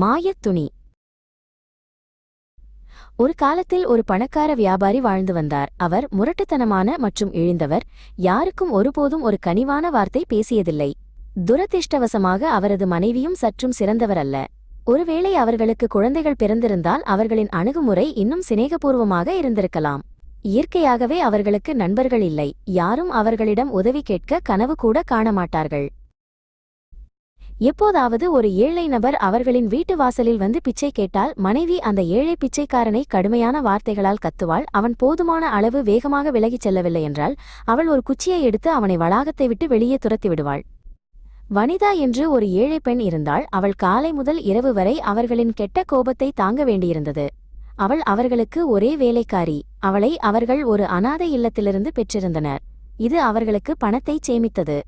மாயத் துணி. ஒரு காலத்தில் ஒரு பணக்கார வியாபாரி வாழ்ந்து வந்தார். அவர் முரட்டுத்தனமான மற்றும் இழிந்தவர். யாருக்கும் ஒருபோதும் ஒரு கனிவான வார்த்தை பேசியதில்லை. துரதிர்ஷ்டவசமாக அவரது மனைவியும் சற்றும் சிறந்தவர் அல்ல. ஒருவேளை அவர்களுக்கு குழந்தைகள் பிறந்திருந்தால் அவர்களின் அணுகுமுறை இன்னும் சிநேகபூர்வமாக இருந்திருக்கலாம். இயற்கையாகவே அவர்களுக்கு நண்பர்கள் இல்லை. யாரும் அவர்களிடம் உதவி கேட்க கனவு கூட காண மாட்டார்கள் எப்போதாவது ஒரு ஏழை நபர் அவர்களின் வீட்டு வாசலில் வந்து பிச்சை கேட்டால் மனைவி அந்த ஏழை பிச்சைக்காரனை கடுமையான வார்த்தைகளால் கத்துவாள். அவன் போதுமான அளவு வேகமாக விலகிச் செல்லவில்லை என்றால் அவள் ஒரு குச்சியை எடுத்து அவனை வளாகத்தை விட்டு வெளியே துரத்தி விடுவாள். வனிதா என்று ஒரு ஏழை பெண் இருந்தாள். அவள் காலை முதல் இரவு வரை அவர்களின் கெட்ட கோபத்தை தாங்க வேண்டியிருந்தது. அவள் அவர்களுக்கு ஒரே வேலைக்காரி. அவளை அவர்கள் ஒரு அனாதை இல்லத்திலிருந்து பெற்றிருந்தனர். இது அவர்களுக்கு பணத்தைச் சேமித்தது.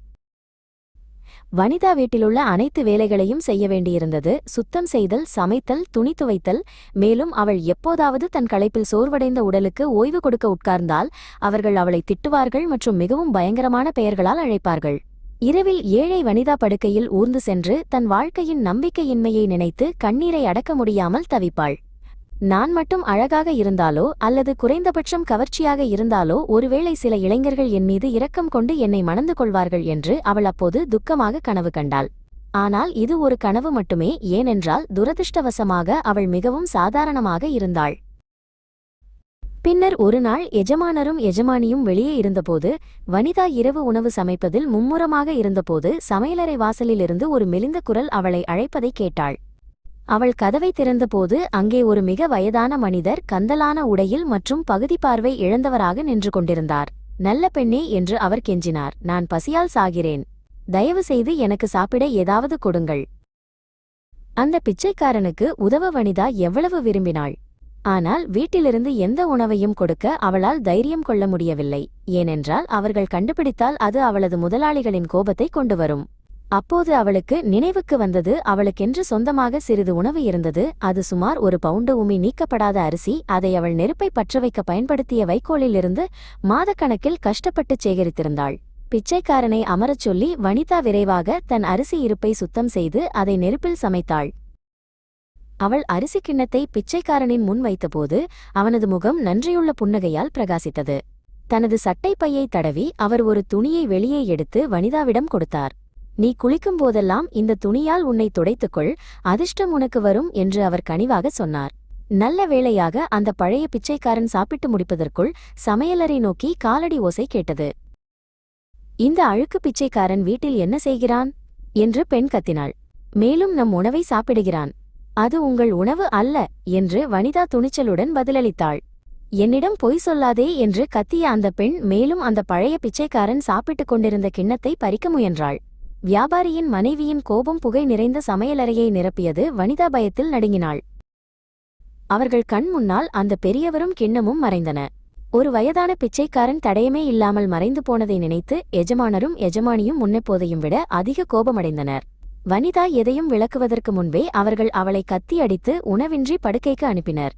வனிதா வீட்டிலுள்ள அனைத்து வேலைகளையும் செய்ய வேண்டியிருந்தது. சுத்தம் செய்தல் சமைத்தல் துணி துவைத்தல். மேலும் அவள் எப்போதாவது தன் களைப்பில் சோர்வடைந்த உடலுக்கு ஓய்வு கொடுக்க உட்கார்ந்தால் அவர்கள் அவளை திட்டுவார்கள் மற்றும் மிகவும் பயங்கரமான பெயர்களால் அழைப்பார்கள். இரவில் ஏழை வனிதா படுக்கையில் ஊர்ந்து சென்று தன் வாழ்க்கையின் நம்பிக்கையின்மையை நினைத்து கண்ணீரை அடக்க முடியாமல் தவிப்பாள். நான் மட்டும் அழகாக இருந்தாலோ அல்லது குறைந்தபட்சம் கவர்ச்சியாக இருந்தாலோ ஒருவேளை சில இளைஞர்கள் என் மீது இரக்கம் கொண்டு என்னை மணந்து கொள்வார்கள் என்று அவள் அப்போது துக்கமாக கனவு கண்டாள். ஆனால் இது ஒரு கனவு மட்டுமே ஏனென்றால் துரதிர்ஷ்டவசமாக அவள் மிகவும் சாதாரணமாக இருந்தாள். பின்னர் ஒருநாள் எஜமானரும் எஜமானியும் வெளியே இருந்தபோது வனிதா இரவு உணவு சமைப்பதில் மும்முரமாக இருந்தபோது சமையலறை வாசலிலிருந்து ஒரு மெலிந்த குரல் அவளை அழைப்பதைக் கேட்டாள். அவள் கதவை திறந்தபோது அங்கே ஒரு மிக வயதான மனிதர் கந்தலான உடையில் மற்றும் பகுதி பார்வை இழந்தவராக நின்று கொண்டிருந்தார். நல்ல பெண்ணே என்று அவர் கெஞ்சினார். நான் பசியால் சாகிறேன். தயவு செய்து எனக்கு சாப்பிட ஏதாவது கொடுங்கள் அந்த பிச்சைக்காரனுக்கு உதவ வனிதா எவ்வளவு விரும்பினாள். ஆனால் வீட்டிலிருந்து எந்த உணவையும் கொடுக்க அவளால் தைரியம் கொள்ள முடியவில்லை. ஏனென்றால் அவர்கள் கண்டுபிடித்தால் அது அவளது முதலாளிகளின் கோபத்தை கொண்டு வரும். அப்போது அவளுக்கு நினைவுக்கு வந்தது அவளுக்கென்று சொந்தமாக சிறிது உணவு இருந்தது. அது சுமார் ஒரு பவுண்டு உமி நீக்கப்படாத அரிசி அதை அவள் நெருப்பை பற்றவைக்க பயன்படுத்திய வைக்கோலிலிருந்து மாதக்கணக்கில் கஷ்டப்பட்டுச் சேகரித்திருந்தாள். பிச்சைக்காரனை அமரச் சொல்லி வனிதா விரைவாக தன் அரிசி இருப்பை சுத்தம் செய்து அதை நெருப்பில் சமைத்தாள். அவள் அரிசி கிண்ணத்தை பிச்சைக்காரனின் முன் வைத்தபோது அவனது முகம் நன்றியுள்ள புன்னகையால் பிரகாசித்தது. தனது சட்டை பையை தடவி அவர் ஒரு துணியை வெளியே எடுத்து வனிதாவிடம் கொடுத்தார். நீ குளிக்கும் போதெல்லாம் இந்த துணியால் உன்னை துடைத்துக்கொள் அதிர்ஷ்டம் உனக்கு வரும் என்று அவர் கனிவாக சொன்னார். நல்ல வேளையாக அந்த பழைய பிச்சைக்காரன் சாப்பிட்டு முடிப்பதற்குள் சமையலறை நோக்கி காலடி ஓசை கேட்டது. இந்த அழுக்கு பிச்சைக்காரன் வீட்டில் என்ன செய்கிறான்? என்று பெண் கத்தினாள். மேலும் நம் உணவை சாப்பிடுகிறான். அது உங்கள் உணவு அல்ல என்று வனிதா துணிச்சலுடன் பதிலளித்தாள். என்னிடம் பொய் சொல்லாதே என்று கத்திய அந்த பெண் மேலும் அந்த பழைய பிச்சைக்காரன் சாப்பிட்டுக் கொண்டிருந்த கிண்ணத்தை பறிக்க முயன்றாள். வியாபாரியின் மனைவியின் கோபம் புகை நிறைந்த சமையலறையை நிரப்பியது வனிதா பயத்தில் நடுங்கினாள். அவர்கள் கண் முன்னால் அந்த பெரியவரும் கிண்ணமும் மறைந்தன. ஒரு வயதான பிச்சைக்காரன் தடயமே இல்லாமல் மறைந்து போனதை நினைத்து எஜமானரும் எஜமானியும் முன்னெப்போதையும் விட அதிக கோபமடைந்தனர். வனிதா எதையும் விளக்குவதற்கு முன்பே அவர்கள் அவளை கத்தி அடித்து உணவின்றி படுக்கைக்கு அனுப்பினர்.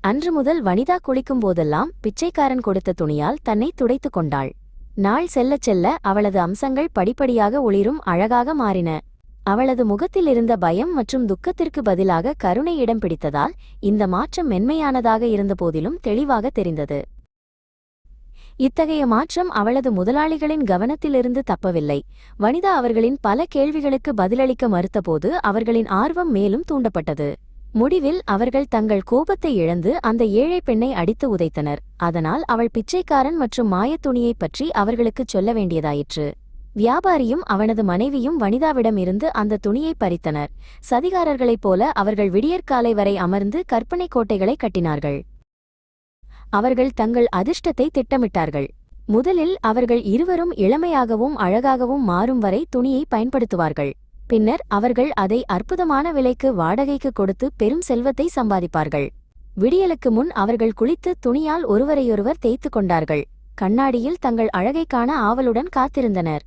அன்று முதல் வனிதா குளிக்கும் போதெல்லாம் பிச்சைக்காரன் கொடுத்த துணியால் தன்னை துடைத்துக் கொண்டாள். நாள் செல்லச் செல்ல அவளது அம்சங்கள் படிப்படியாக ஒளிரும் அழகாக மாறின. அவளது முகத்தில் இருந்த பயம் மற்றும் துக்கத்திற்கு பதிலாக கருணை இடம் பிடித்ததால் இந்த மாற்றம் மென்மையானதாக இருந்தபோதிலும் தெளிவாக தெரிந்தது. இத்தகைய மாற்றம் அவளது முதலாளிகளின் கவனத்திலிருந்து தப்பவில்லை. வனிதா அவர்களின் பல கேள்விகளுக்கு பதிலளிக்க மறுத்தபோது அவர்களின் ஆர்வம் மேலும் தூண்டப்பட்டது. முடிவில் அவர்கள் தங்கள் கோபத்தை இழந்து அந்த ஏழை பெண்ணை அடித்து உதைத்தனர். அதனால் அவள் பிச்சைக்காரன் மற்றும் மாயத்துணியைப் பற்றி அவர்களுக்குச் சொல்ல வேண்டியதாயிற்று. வியாபாரியும் அவனது மனைவியும் வனிதாவிடம் இருந்து அந்த துணியை பறித்தனர். சதிகாரர்களைப் போல அவர்கள் விடியற்காலை வரை அமர்ந்து கற்பனை கோட்டைகளை கட்டினார்கள். அவர்கள் தங்கள் அதிர்ஷ்டத்தை திட்டமிட்டார்கள். முதலில் அவர்கள் இருவரும் இளமையாகவும் அழகாகவும் மாறும் வரை துணியை பயன்படுத்துவார்கள். பின்னர் அவர்கள் அதை அற்புதமான விலைக்கு வாடகைக்கு கொடுத்து பெரும் செல்வத்தை சம்பாதிப்பார்கள். விடியலுக்கு முன் அவர்கள் குளித்து துணியால் ஒருவரையொருவர் தேய்த்து கொண்டார்கள். கண்ணாடியில் தங்கள் அழகை காண ஆவலுடன் காத்திருந்தனர்.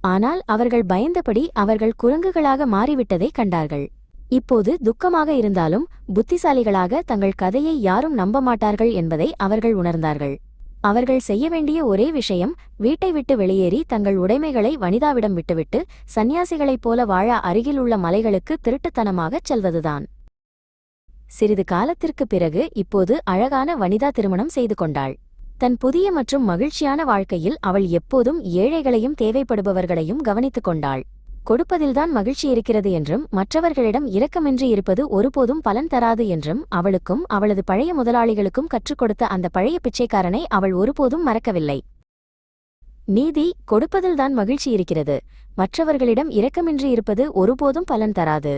ஆனால் அவர்கள் பயந்தபடி அவர்கள் குரங்குகளாக மாறிவிட்டதை கண்டார்கள். இப்போது துக்கமாக இருந்தாலும் புத்திசாலிகளாக தங்கள் கதையை யாரும் நம்ப மாட்டார்கள் என்பதை அவர்கள் உணர்ந்தார்கள். அவர்கள் செய்ய வேண்டிய ஒரே விஷயம் வீட்டை விட்டு வெளியேறி தங்கள் உடைமைகளை வனிதாவிடம் விட்டுவிட்டு சந்நியாசிகளைப் போல வாழ அருகிலுள்ள மலைகளுக்கு திருட்டுத்தனமாகச் செல்வதுதான். சிறிது காலத்திற்குப் பிறகு இப்போது அழகான வனிதா திருமணம் செய்து கொண்டாள். தன் புதிய மற்றும் மகிழ்ச்சியான வாழ்க்கையில் அவள் எப்போதும் ஏழைகளையும் தேவைப்படுபவர்களையும் கவனித்துக் கொண்டாள். கொடுப்பதில்தான் மகிழ்ச்சி இருக்கிறது என்றும் மற்றவர்களிடம் இரக்கமின்றி இருப்பது ஒருபோதும் பலன் தராது என்றும் அவளுக்கும் அவளது பழைய முதலாளிகளுக்கும் கற்றுக் கொடுத்த அந்த பழைய பிச்சைக்காரனை அவள் ஒருபோதும் மறக்கவில்லை. நீதி கொடுப்பதில்தான் மகிழ்ச்சி இருக்கிறது. மற்றவர்களிடம் இரக்கமின்றி இருப்பது ஒருபோதும் பலன் தராது.